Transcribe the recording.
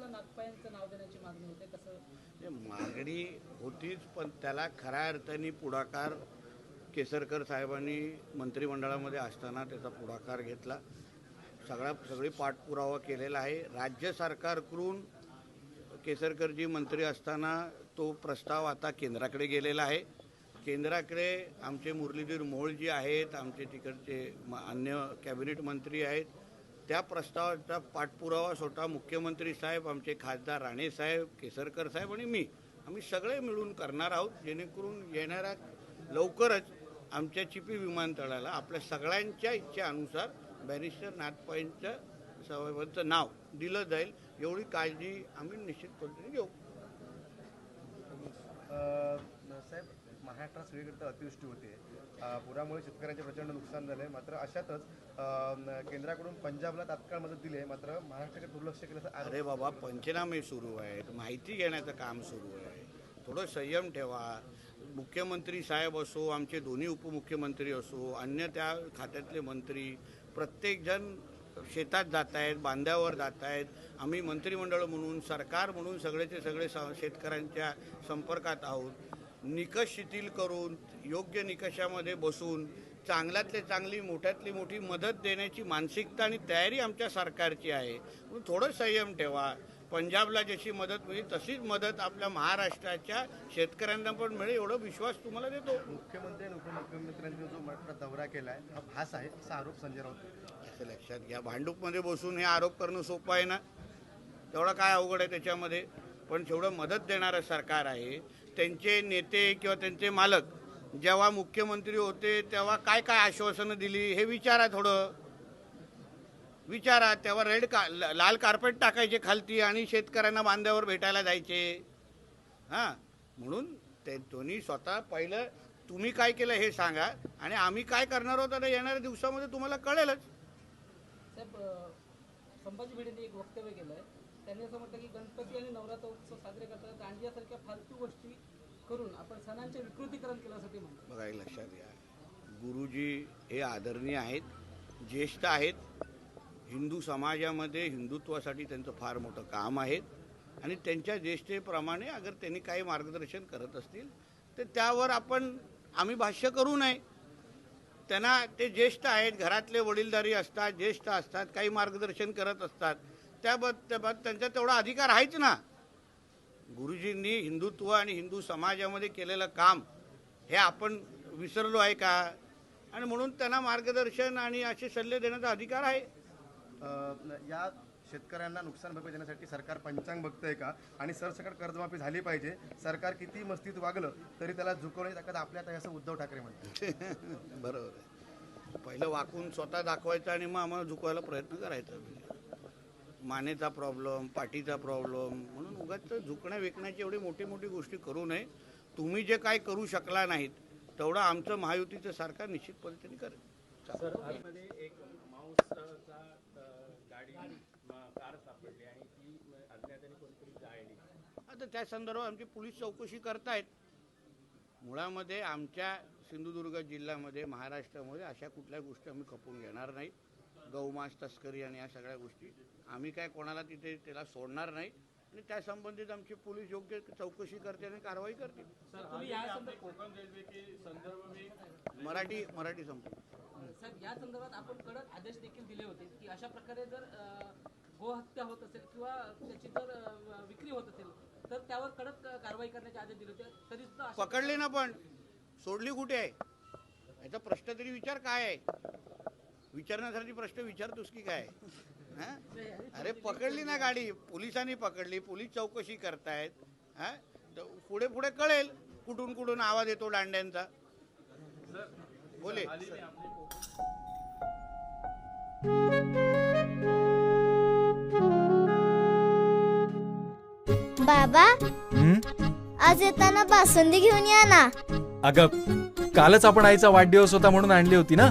नागपायांचं नाव देण्याची मागणी होते? कसं? ते मागणी होतीच पण त्याला खऱ्या अर्थाने पुढाकार केसरकर साहेबांनी मंत्रिमंडळामध्ये असताना त्याचा पुढाकार घेतला. सगळा सगळी पाठपुरावा केलेला आहे. राज्य सरकारकडून केसरकरजी मंत्री असताना तो प्रस्ताव आता केंद्राकडे गेलेला आहे. केंद्राकडे आमचे मुरलीधर मोहोळजी आहेत आमचे तिकडचे अन्य कॅबिनेट मंत्री आहेत त्या प्रस्तावाचा पाठपुरावा स्वतः मुख्यमंत्री साहेब आमचे खासदार राणे साहेब केसरकर साहेब आणि मी आम्ही सगळे मिळून करणार आहोत जेणेकरून येणाऱ्या लवकरच आमच्या चिपी विमानतळाला आपल्या सगळ्यांच्या इच्छेनुसार बॅरिस्टर नाथपाईंचं साहेबांचं नाव दिलं जाईल. एवढी काळजी आम्ही निश्चित पद्धतीने घेऊ अ, साहेब महाराष्ट्रात सगळीकडे अतिवृष्टी होते. पुरामुळे शेतकऱ्यांचे प्रचंड नुकसान झाले मात्र अशातच केंद्राकडून पंजाबला तात्काळ मदत दिली आहे. मात्र महाराष्ट्राकडे दुर्लक्ष केलं अरे बाबा पंचनामे सुरू आहेत. माहिती घेण्याचं काम सुरू आहे. थोडं संयम ठेवा. मुख्यमंत्री साहेब असो आमचे दोन्ही उपमुख्यमंत्री असो अन्य त्या खात्यातले मंत्री प्रत्येकजण शेतात जात आहेत बांध्यावर जात आहेत आम्ही मंत्रिमंडळ म्हणून सरकार म्हणून सगळेचे सगळे स शेतकऱ्यांच्या संपर्कात आहोत. निकष शिथिल करून योग्य निकषामध्ये बसून चांगल्यातले चांगली मोठ्यातली मोठी मदत देण्याची मानसिकता आणि तयारी आमच्या सरकारची आहे. म्हणून थोडं संयम ठेवा. पंजाबला जशी मदत मिळेल तशीच मदत आपल्या महाराष्ट्राच्या शेतकऱ्यांना पण मिळेल एवढा विश्वास तुम्हाला देतो. मुख्यमंत्री आणि उपमुख्यमंत्र्यांनी जो दौरा केला आहे हा आहे असा आरोप संजय राऊत. असं लक्षात घ्या. भांडूपमध्ये बसून हे आरोप करणं सोपं आहे ना? तेवढं काय अवघड आहे त्याच्यामध्ये? पण जेवढं मदत देणारं सरकार आहे त्यांचे नेते किंवा त्यांचे मालक जेव्हा मुख्यमंत्री होते तेव्हा काय काय आश्वासनं दिली हे विचारा थोडं. विचारा तेव्हा रेड का ल- लाल कार्पेट टाकायचे खालती आणि शेतकऱ्यांना बांध्यावर भेटायला जायचे. हां म्हणून ते दोन्ही स्वतः पहिलं तुम्ही काय केलं हे सांगा आणि आम्ही काय करणार आहोत आता येणाऱ्या दिवसामध्ये तुम्हाला कळेलच. संभाजी भिडेने एक वक्तव्य केलं आहे त्यांनी असं म्हटलं की गणपती आणि नवरात्र उत्सव साजरे करताना दांडियासारख्या फालतू गोष्टी करून आपण सणांचे विकृतीकरण केलं असं ते म्हणतात बघा एक लक्षात घ्या. गुरुजी हे आदरणीय आहेत ज्येष्ठ आहेत. हिंदू समाजामध्ये हिंदुत्वासाठी त्यांचं फार मोठं काम आहे. आणि त्यांच्या ज्येष्ठेप्रमाणे अगर त्यांनी काही मार्गदर्शन करत असतील तर त्यावर आपण आम्ही भाष्य करू नये. त्यांना ते ज्येष्ठ आहेत घरातले वडीलधारी असतात ज्येष्ठ असतात काही मार्गदर्शन करत असतात. त्याबद्द त्याबाबत त्यांचा तेवढा अधिकार आहेच ना. गुरुजींनी हिंदुत्व आणि हिंदू समाजामध्ये केलेलं काम हे आपण विसरलो आहे का? आणि म्हणून त्यांना मार्गदर्शन आणि असे सल्ले देण्याचा अधिकार आहे. या शेतकऱ्यांना नुकसान भरपाई देण्यासाठी सरकार पंचांग बघतंय का? आणि सरसकट कर्जमाफी झाली पाहिजे. सरकार किती मस्तीत वागलं तरी त्याला झुकवण्याची ताकद आपल्यात आहे असं उद्धव ठाकरे म्हणतात. बरोबर आहे. पहिलं वाकून स्वतः दाखवायचं आणि मग आम्हाला झुकवायला प्रयत्न करायचा. मानेचा प्रॉब्लेम पाठीचा प्रॉब्लेम म्हणून उगाच झुकण्या विकण्याची एवढी मोठी मोठी गोष्टी करू नये. तुम्ही जे काय करू शकला नाहीत तेवढं आमचं महायुतीचं सरकार निश्चित पद्धतीने करेल. एक माऊसचा गाडी कार सापडली आणि ती अज्ञाताने कोणतरी जाळली. आता त्या संदर्भात आमची पोलीस चौकशी करतायत. मुळामध्ये आमच्या सिंधुदुर्ग जिल्ह्यामध्ये महाराष्ट्रामध्ये अशा कुठल्या गोष्टी आम्ही खपून घेणार नाही. गौमांस तस्करी आणि या सगळ्या गोष्टी. आम्ही काय कोणाला तिथे त्याला सोडणार नाही. आणि त्या संबंधित आमची पोलीस योग्य चौकशी करते आणि कारवाई करतील तुम्ही या संदर्भात कोकण रेल्वेचे संदर्भ में मराठी मराठी संपूर्ण साहेब या संदर्भात आपण कडक आदेश देखील दिले होते की अशा प्रकारे जर गोहत्या होत असेल किंवा त्याची जर विक्री होत असेल तर त्यावर कडक कारवाई करण्याचे आदेश दिले होते. तरी सुद्धा पकडली ना पण. सोडली कुठे आहे? याचा प्रश्न तरी विचार काय आहे? विचारण्यासाठी प्रश्न विचारतोस की काय? हा? अरे पकडली ना गाडी. पोलिसांनी पकडली. पोलीस चौकशी करतायत. हा? तर पुढे पुढे कळेल कुठून कुठून आवाज येतो दांड्यांचा बोले. बाबा हं? आज येताना बासुंदी घेऊन या ना. अगं कालच आपण आईचा वाढदिवस होता म्हणून आणली होती ना?